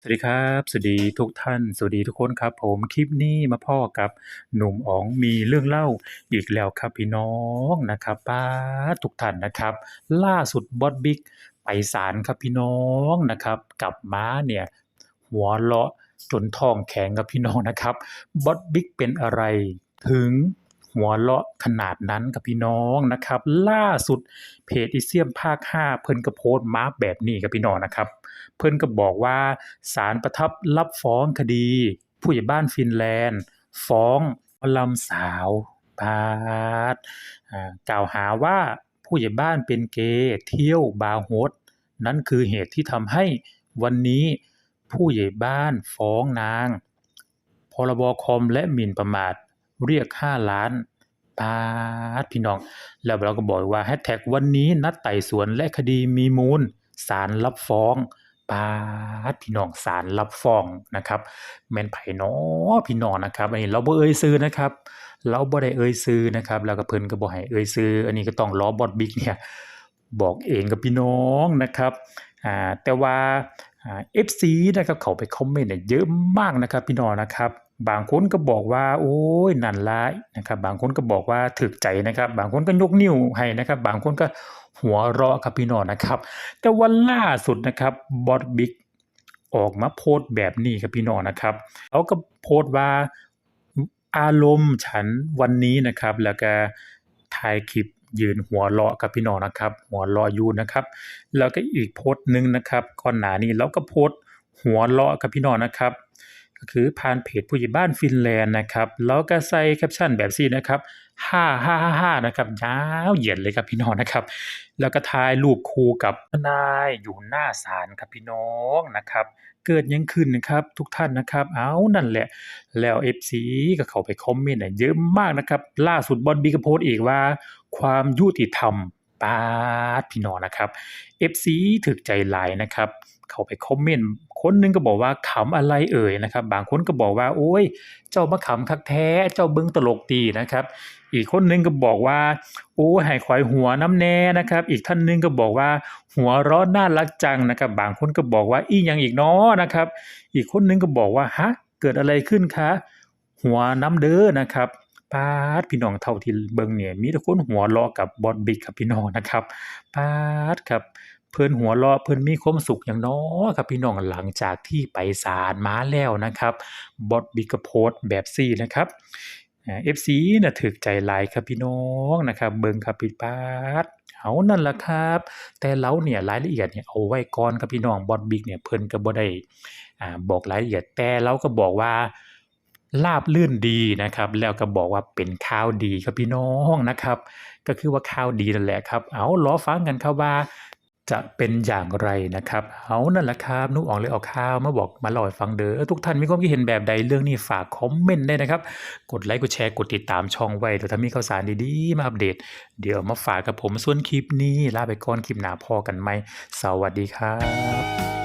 สวัสดีครับ สวัสดีทุกท่าน สวัสดีทุกคนครับ ผมคลิปนี้มาพ้อกับหนุ่มอ๋องมีเรื่องเล่าอีกแล้วครับพี่น้องนะครับป๊าทุกท่านนะครับ ล่าสุดบอสบิ๊กไปศาลครับพี่น้องนะครับกลับมาเนี่ยหัวเราะจนทองแข็งครับพี่น้องนะครับบอสบิ๊กเป็นอะไรถึง หัวเราะขนาดนั้นครับพี่น้องนะครับ ล่าสุดเพจอีเซียมภาค 5 เพิ่นก็โพสต์มาแบบนี้ครับพี่น้องนะครับ เพิ่นก็บอกว่าศาลประทับรับฟ้องคดี ผู้ใหญ่บ้านฟินแลนด์ ฟ้องลำสาวพาดกล่าวหาว่าผู้ใหญ่บ้านเป็นเกย์เที่ยวบาร์โฮสนั่นคือเหตุที่ทำให้วันนี้ผู้ใหญ่บ้านฟ้องนาง พรบคอมและหมิ่นประมาท เรียก 5 ล้านปาดพี่น้อง แล้วเราก็บอกว่าแฮชแท็กวันนี้นัดไต่สวนและคดีมีมูลศาลรับฟ้องปาดพี่น้องศาลรับฟ้องนะครับแม่นไผเนาะพี่น้องนะครับอันนี้เราบ่เอ่ยชื่อนะครับ เราบ่ได้เอ่ยชื่อนะครับแล้วก็เพิ่นก็บ่ให้เอ่ยชื่ออันนี้ก็ต้องรอบอสบิ๊กเนี่ยบอกเองกับพี่น้องนะครับอ่าแต่ว่าอ่า FC นะครับเขาไปคอมเมนต์เนี่ยเยอะมากนะครับพี่น้องนะครับ บางคนก็บอกว่า โอ้ยนั่นละนะครับบางคนก็บอกว่าถึกใจนะครับ บางคนก็ยกนิ้วให้นะครับ บางคนก็หัวเราะครับพี่น้องนะครับ แต่วันล่าสุดนะครับบอสบิ๊กออกมาโพสต์แบบนี้ครับพี่น้องนะครับเขาก็โพสต์ว่าอารมณ์ฉันวันนี้นะครับ แล้วก็ถ่ายคลิปยืนหัวเราะกับพี่น้องนะครับ หัวเราะอยู่นะครับ แล้วก็อีกโพสต์หนึ่งนะครับก่อนหน้านี้เราก็โพสต์หัวเราะกับพี่น้องนะครับ ก็คือผ่านเพจผู้ใหญ่บ้านฟินแลนด์นะครับแล้วก็ใส่แคปชั่นแบบนี้นะครับห้าห้าห้าห้านะครับยาวเหยียดเลยครับพี่น้องนะครับ แล้วก็ถ่ายรูปคู่กับทนายอยู่หน้าศาลครับพี่น้องนะครับ เกิดยังขึ้นนะครับทุกท่านนะครับ เอานั่นแหละ แล้ว FC ก็เข้าไปคอมเมนต์เยอะมากนะครับ ล่าสุดบอสบีก็โพส์อีกว่า ความยุติธรรมปาดพี่น้องนะครับ FC ถึกใจหลายนะครับ เข้าไปคอมเมนต์ คนหนึงก็บอกว่าขำอะไรเอ่ยนะครับ บางคนก็บอกว่า โอ้ย เจ้ามาขำคักแท้ เจ้าเบิ่งตลกดีนะครับ อีกคนหนึงก็บอกว่า โอ้ให้ข่อยหัวน้ำแน่นะครับ อีกท่านหนึงก็บอกว่า หัวราะน่ารักจังนะครับ บางคนก็บอกว่าอีหยังอีกนาะนะครับ อีกคนหนึงก็บอกว่าฮะเกิดอะไรขึ้นคะหัวน้ำเด้อนะครับปาดพี่น้องเท่าที่เบิ่งเนี่ยมีแต่คนหัวเราะกับบอสบิ๊กครับพี่น้องนะครับปาดครับ เพิ่นหัวเราะเพิ่นมีความสุขอย่างน้อครับพี่น้องหลังจากที่ไปศาลมาแล้วนะครับบอสบิ๊กโพสแบบซี่นะครับเอ่า FC น่ะถึกใจหลายครับพี่น้องนะครับเบิงครับพี่ปาดเอานั่นละครับ แต่เราเนี่ยรายละเอียดเนี่ยเอาไว้ก่อนครับพี่น้องบอสบิ๊กเนี่ยเพิ่นก็บ่ได้อ่าบอกรายละเอียดแต่เราก็บอกว่าราบรื่นดีนะครับ แล้วก็บอกว่าเป็นข่าวดีครับพี่น้องนะครับ ก็คือว่าข่าวดีนั่นแหละครับ เอารอฟังกันครับว่า จะเป็นอย่างไรนะครับ เอานั่นแหละครับนุกอ่องเลยเอาข้าวมาบอกมาเล่าให้ฟังเด้อทุกท่านมีความคิดเห็นแบบใดเรื่องนี้ฝากคอมเมนต์ได้นะครับ กดไลค์กดแชร์กดติดตามช่องไว้เดี๋ยวถ้ามีข่าวสารดีๆ มาอัปเดต เดี๋ยวมาฝากกับผมส่วนคลิปนี้ลาไปก่อนคลิปหน้าพอกันไหมสวัสดีครับ